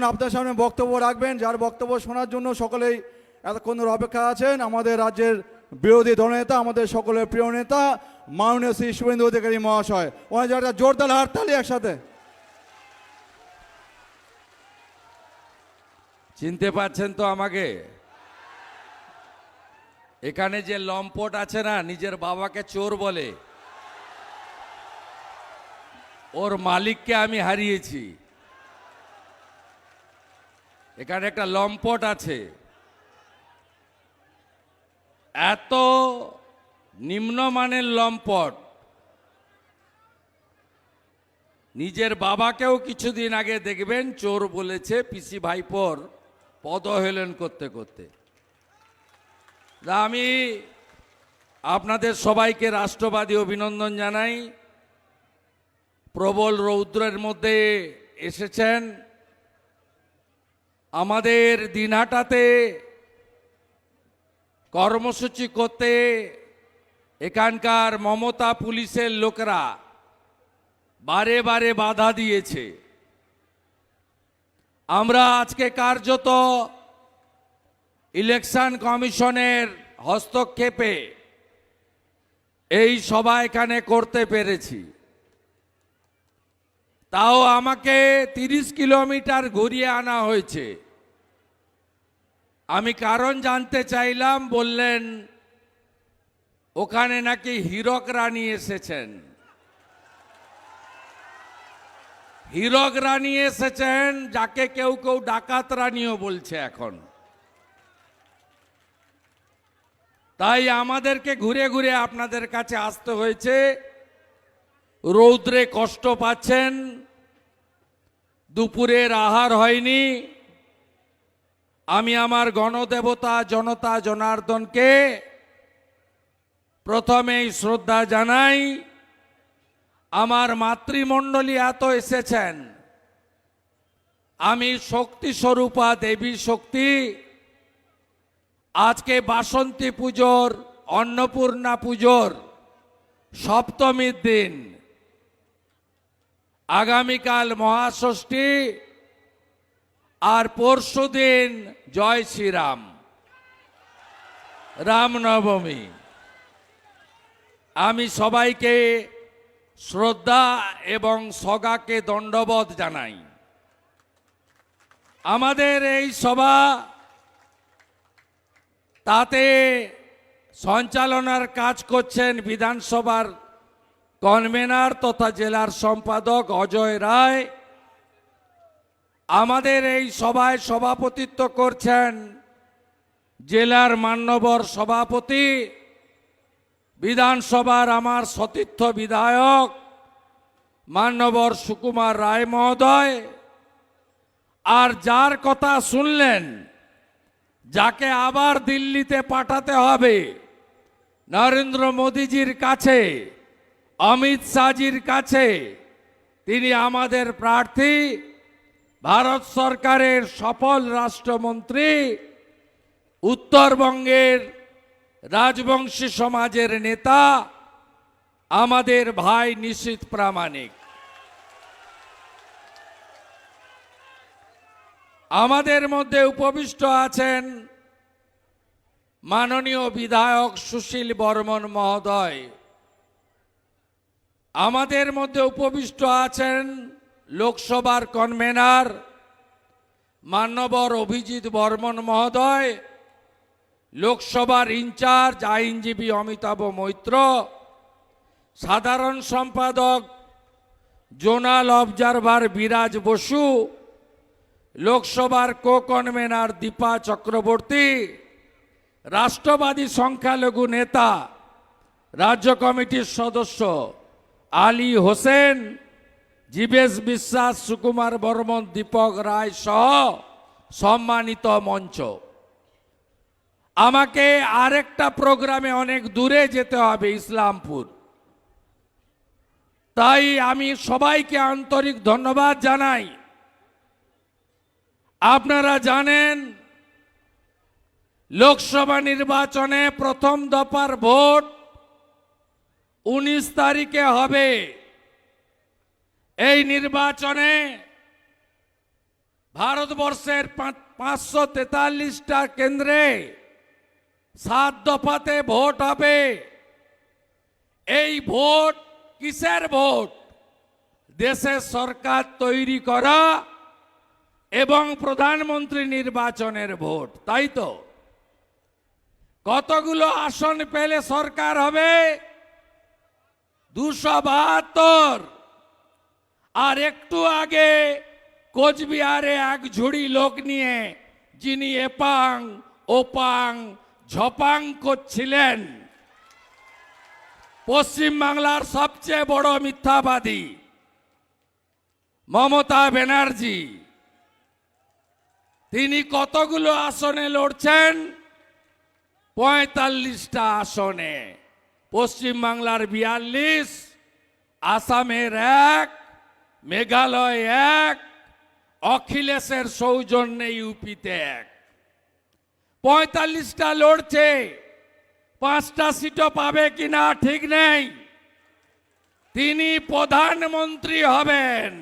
এখন আপনার সামনে বক্তব্য রাখবেন, যার বক্তব্য শোনার জন্য সকলেই এতক্ষণ অপেক্ষা আছেন। আমাদের রাজ্যের বিরোধী দলনেতা, আমাদের সকলের প্রিয় নেতা, মাননীয় শ্রী শুভেন্দু অধিকারী মহাশয়। ওনার যারা জোরদার হাততালি একসাথে। চিনতে পারছেন তো আমাকে? এখানে যে লম্পট আছে না, নিজের বাবাকে চোর বলে। ওর মালিককে আমি হারিয়েছি। এখানে একটা লম্পট আছে। এত নিম্নমানের লম্পট। নিজের বাবাকেও কিছুদিন আগে দেখবেন, চোর বলেছে পিসি ভাইপোর পদহেলন করতে করতে। আমি আপনাদের সবাইকে রাষ্ট্রবাদী অভিনন্দন জানাই। প্রবল রৌদ্রের মধ্যে এসেছেন। আমাদের দিনহাটাতে কর্মসূচি করতে এখানকার মমতা পুলিশের লোকরা বারে বারে বাধা দিয়েছে। আমরা আজকে কার্যত ইলেকশন কমিশনের হস্তক্ষেপে এই সভা এখানে করতে পেরেছি। তাও আমাকে তিরিশ কিলোমিটার ঘুরিয়ে আনা হয়েছে। আমি কারণ জানতে চাইলাম, বললেন, ওখানে নাকি হীরক রানী এসেছেন। হীরক রানী এসেছেন, যাকে কেউ কেউ ডাকাত রানীও বলছে এখন। তাই আমাদেরকে ঘুরে ঘুরে আপনাদের কাছে আসতে হয়েছে। রৌদ্রে কষ্ট পাচ্ছেন দুপুরের আহার হয়নি। আমি আমার গণদেবতা জনতা জনার্দনকে প্রথমেই শ্রদ্ধা জানাই, আমার মাতৃমণ্ডলী এত এসেছেন। আমি শক্তি স্বরূপা দেবী শক্তি, আজকে বাসন্তী পুজোর, অন্নপূর্ণা পুজোর সপ্তমীর দিন। আগামীকাল মহাষষ্ঠী আর পরশু দিন জয় শ্রীরাম। রামনবমী। আমি সবাইকে শ্রদ্ধা এবং সগাকে দণ্ডবোধ জানাই। আমাদের এই সভা তাতে সঞ্চালনার কাজ করছেন বিধানসভার কনভেনার তথা জেলার সম্পাদক অজয় রায় আমাদের এই সভায় সভাপতিত্ব করছেন জেলার মান্যবর সভাপতি, বিধানসভার আমার সতীর্থ বিধায়ক মান্যবর সুকুমার রায় মহোদয়। আর যার কথা শুনলেন, যাকে আবার দিল্লিতে পাঠাতে হবে নরেন্দ্র মোদীজির কাছে অমিত শাহজির কাছে তিনি আমাদের প্রার্থী, ভারত সরকারের সফল রাষ্ট্রমন্ত্রী, উত্তরবঙ্গের রাজবংশী সমাজের নেতা, আমাদের ভাই নিশীত প্রামাণিক। আমাদের মধ্যে উপবিষ্ট আছেন মাননীয় বিধায়ক সুশীল বর্মন মহোদয়। আমাদের মধ্যে উপবিষ্ট আছেন লোকসভার কনভেনার মান্যবর অভিজিৎ বর্মন মহোদয়, লোকসভার ইনচার্জ আইনজীবী অমিতাভ মৈত্র, সাধারণ সম্পাদক জোনাল অবজারভার বিরাজ বসু, লোকসভার কো কনভেনার দীপা চক্রবর্তী, রাষ্ট্রবাদী সংখ্যালঘু নেতা, রাজ্য কমিটির সদস্য আলী হোসেন, জীবেশ বিশ্বাস, সুকুমার বর্মন, দীপক রায় সহ সম্মানিত মঞ্চ। আমাকে আরেকটা প্রোগ্রামে অনেক দূরে যেতে হবে, ইসলামপুর। তাই আমি সবাইকে আন্তরিক ধন্যবাদ জানাই। আপনারা জানেন, লোকসভা নির্বাচনে প্রথম দফার ভোট উনিশ তারিখে হবে। এই নির্বাচনে ভারতবর্ষের পাঁচশো তেতাল্লিশটা কেন্দ্রে সাত দফাতে ভোট হবে। এই ভোট কিসের ভোট? দেশের সরকার তৈরি করা এবং প্রধানমন্ত্রী নির্বাচনের ভোট, তাই তো? কতগুলো আসন পেলে সরকার হবে? দুশো বাহাত্তর। আর একটু আগে কোচবিহারে এক ঝুড়ি লোক নিয়ে যিনি এপাং, ওপাং, ঝপাং করছিলেন পশ্চিমবাংলার সবচেয়ে বড় মিথ্যাবাদী মমতা ব্যানার্জি। তিনি কতগুলো আসনে লড়ছেন? পঁয়তাল্লিশটা আসনে। পশ্চিমবাংলার বিয়াল্লিশ, আসামের এক, মেঘালয় এক, অখিলেশের সৌজন্যে ইউপিতে এক। পঁয়তাল্লিশটা লড়ছে, পাঁচটা সিটও পাবে কিনা ঠিক নেই। তিনি প্রধানমন্ত্রী হবেন।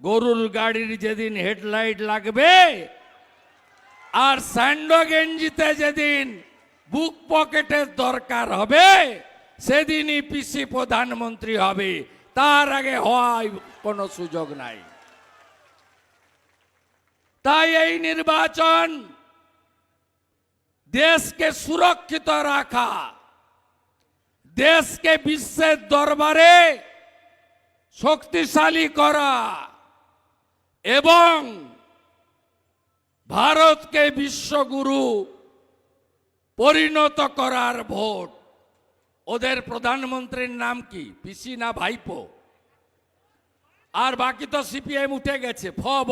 গরুর গাড়ির যেদিন হেডলাইট লাগবে, আর স্যান্ডো গেঞ্জিতে যেদিন বুক পকেটের দরকার হবে, সেদিনই পিসি প্রধানমন্ত্রী হবে। তার আগে হওয়ার কোনো সুযোগ নাই। তাই এই নির্বাচন দেশকে সুরক্ষিত রাখা, দেশকে বিশ্বের দরবারে শক্তিশালী করা এবং ভারতকে বিশ্বগুরু পরিণত করার ভোট। ওদের প্রধানমন্ত্রীর নাম কি? পিসি না ভাইপো? আর বাকি তো সিপিএম উঠে গেছে ফব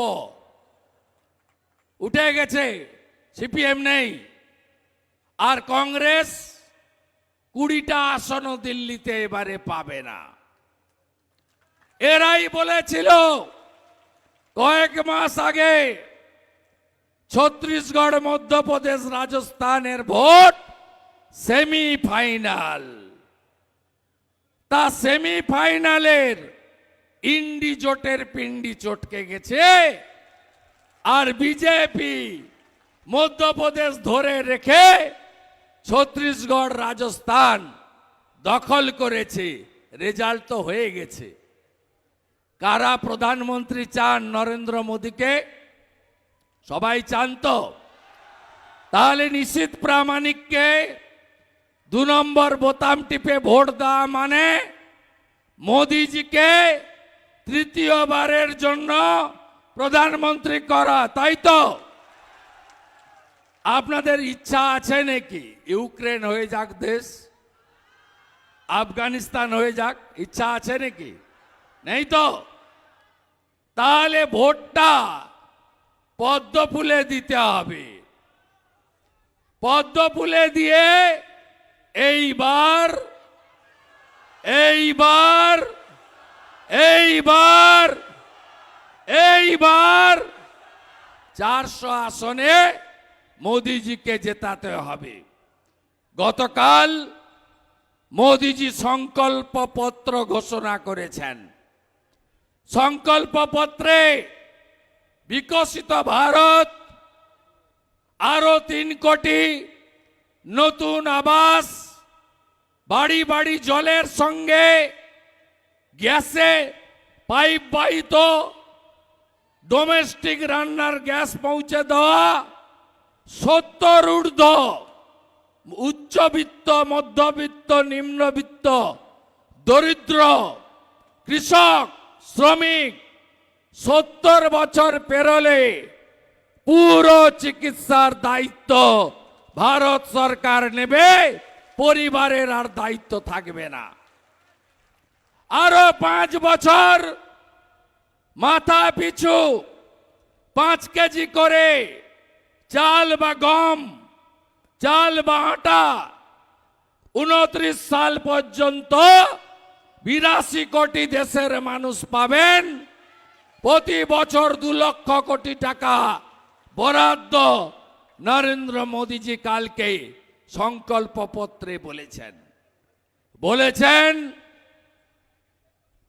উঠে গেছে, সিপিএম নেই। আর কংগ্রেস কুড়িটা আসনও দিল্লিতে এবারে পাবে না। এরাই বলেছিল, কয়েক মাস আগে ছত্তিশগড় মধ্যপ্রদেশ, রাজস্থানের ভোট সেমিফাইনাল। তা সেমিফাইনালের ইন্ডি জোটের পিন্ডি চটকে গেছে, আর বিজেপি মধ্যপ্রদেশ ধরে রেখে ছত্তিশগড় রাজস্থান দখল করেছে। রেজাল্ট তো হয়ে গেছে। কারা প্রধানমন্ত্রী চান নরেন্দ্র মোদীকে? সবাই চান তো তাহলে নিশ্চিত প্রামাণিককে দু নম্বর বোতাম টিপে ভোট দেওয়া মানে মোদিজিকে তৃতীয়বারের জন্য প্রধানমন্ত্রী করা, তাই তো? আপনাদের ইচ্ছা আছে নাকি? ইউক্রেন হয়ে যাক দেশ, আফগানিস্তান হয়ে যাক, ইচ্ছা আছে নাকি? নেই তো? তাহলে ভোটটা পদ্ম ফুলে দিতে হবে। পদ্ম ফুলে দিয়ে এইবার এইবার এইবার এইবার চারশো আসনে মোদিজিকে জেতাতে হবে। গতকাল মোদিজি সংকল্প পত্র ঘোষণা করেছেন। সংকল্প পত্রে বিকশিত ভারত, আরও তিন কোটি নতুন আবাস, বাড়ি বাড়ি জলের সঙ্গে, গ্যাসে পাইপ বাহিত ডোমেস্টিক রান্নার গ্যাস পৌঁছে দেওয়া, সত্তর ঊর্ধ্ব উচ্চবিত্ত, মধ্যবিত্ত, নিম্নবিত্ত, দরিদ্র, কৃষক, শ্রমিক সত্তর বছর পেরোলে পুরো চিকিৎসার দায়িত্ব ভারত সরকার নেবে, পরিবারের আর দায়িত্ব থাকবে না। আরও পাঁচ বছর মাথা পিছু, পাঁচ কেজি করে চাল বা গম, চাল বা আটা উনত্রিশ সাল পর্যন্ত বিরাশি কোটি দেশের মানুষ পাবেন। প্রতি বছর দু লক্ষ কোটি টাকা বরাদ্দ নরেন্দ্র মোদীজি কালকে সংকল্পপত্রে বলেছেন। বলেছেন,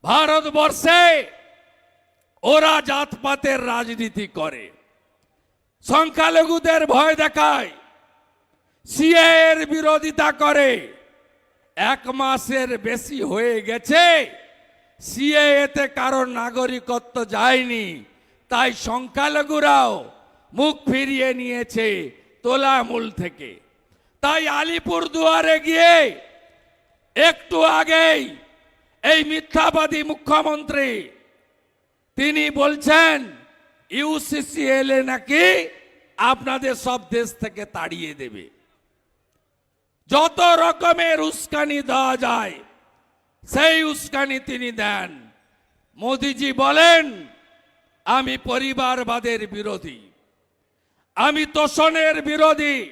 ভারতবর্ষে ওরা জাতপাতের রাজনীতি করে। সংখ্যালঘুদের ভয় দেখায় সিএ বিরোধিতা করে। এক মাসের বেশি হয়ে গেছে সিএ এতে কারোর নাগরিকত্ব যায়নি, তাই সংখ্যালঘুরাও মুখ ফিরিয়ে নিয়েছে তোলামূল থেকে। তাই আলিপুর দুয়ারে গিয়ে একটু আগেই এই মিথ্যাবাদী মুখ্যমন্ত্রী, তিনি বলছেন ইউসিসি এলে নাকি আপনাদের সব দেশ থেকে তাড়িয়ে দেবে। যত রকমের উস্কানি দেওয়া যায় সেই উস্কানি তিনি দেন। মোদিজি বলেন, আমি পরিবারবাদের বিরোধী। আমি তোষণের বিরোধী।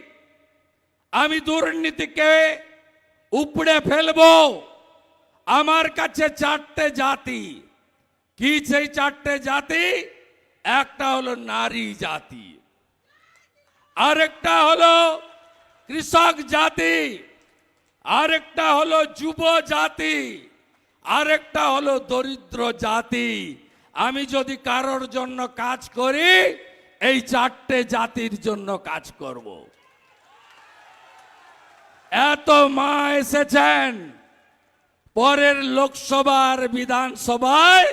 আমি দুর্নীতিকে উপড়ে ফেলব। আমার কাছে চারটে জাতি। কি সেই চারটে জাতি? একটা হলো নারী জাতি। আরেকটা হলো কৃষক জাতি। আরেকটা হলো যুব জাতি, আরেকটা হলো দরিদ্র জাতি। আমি যদি কারোর জন্য কাজ করি, এই চারটে জাতির জন্য কাজ করব। এত মা এসেছেন, পরের লোকসভার বিধানসভায়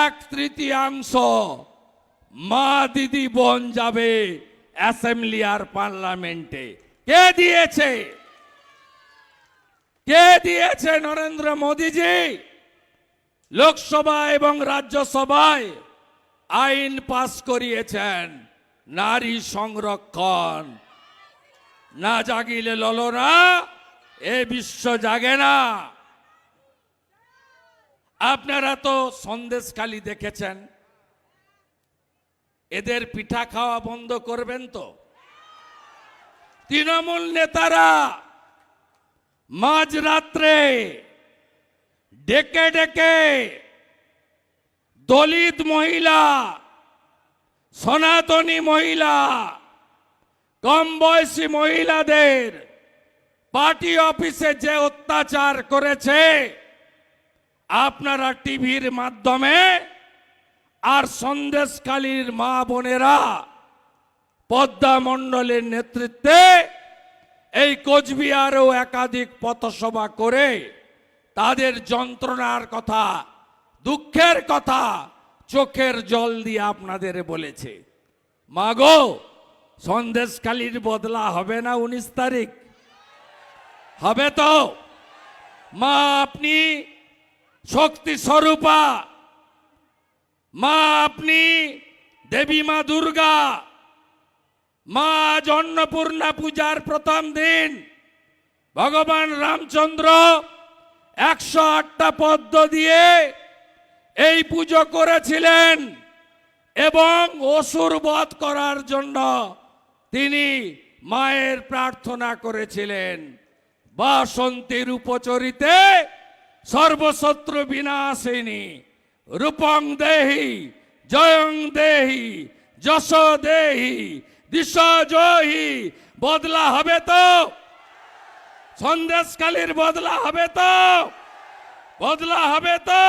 এক তৃতীয়াংশ মা দিদি বোন যাবে অ্যাসেম্বলি আর পার্লামেন্টে। কে দিয়েছে? কে দিয়েছে নরেন্দ্র মোদীজি? লোকসভা এবং রাজ্যসভায় আইন পাস করিয়েছেন নারী সংরক্ষণ। না জাগিলে ললনা, এ বিশ্ব জাগে না। আপনারা তো সন্দেশখালি দেখেছেন। এদের পিঠা খাওয়া বন্ধ করবেন তো? তৃণমূল নেতারা মাঝরাত্রে ডেকে ডেকে দলিত মহিলা, সনাতনী মহিলা, কম বয়সী মহিলাদের পার্টি অফিসে যে অত্যাচার করেছে, আপনারা টিভির মাধ্যমে আর সন্দেশকালীর মা বোনেরা পদ্মা মণ্ডলের নেতৃত্বে এই কোচবিহারেও একাধিক পথসভা করে তাদের যন্ত্রণার কথা, দুঃখের কথা চোখের জল দিয়ে আপনাদের বলেছে। মাগো সন্দেশকালীর বদলা হবে না উনিশ তারিখ? হবে তো? মা, আপনি শক্তি স্বরূপা। মা, আপনি দেবী মা দুর্গা। মা অন্নপূর্ণা পূজার প্রথম দিন, ভগবান রামচন্দ্র একশো আটটা পদ্ম দিয়ে এই পুজো করেছিলেন এবং অসুর বধ করার জন্য তিনি মায়ের প্রার্থনা করেছিলেন। বাসন্তীর উপচরিতে সর্বশত্রু বিনাশিনী, রূপং দেহি, জয়ং দেহি, যশ দেহি জহি বদলা হবে তো। সন্দেশকালীর বদলা হবে তো। বদলা হবে তো।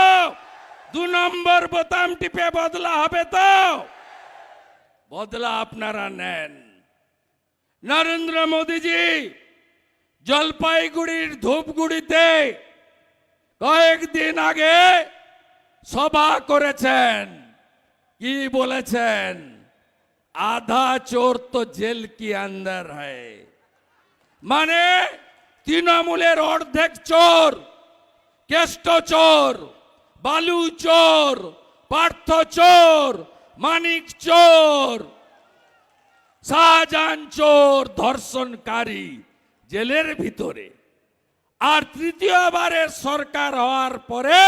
দু নম্বর বোতাম টিপে বদলা হবে তো। বদলা আপনারা নেন। নরেন্দ্র মোদীজি, জলপাইগুড়ির ধূপগুড়িতে কয়েকদিন আগে সভা করেছেন। কি বলেছেন? আধা চোর তো জেল কি আন্দার হয় মানে তৃণমূলের অর্ধেক চোর কেষ্ট চোর বালু চোর পার্থ চোর মানিক চোর শাহজাহান চোর ধর্ষণকারী জেলের ভিতরে আর তৃতীয়বারের সরকার হওয়ার পরে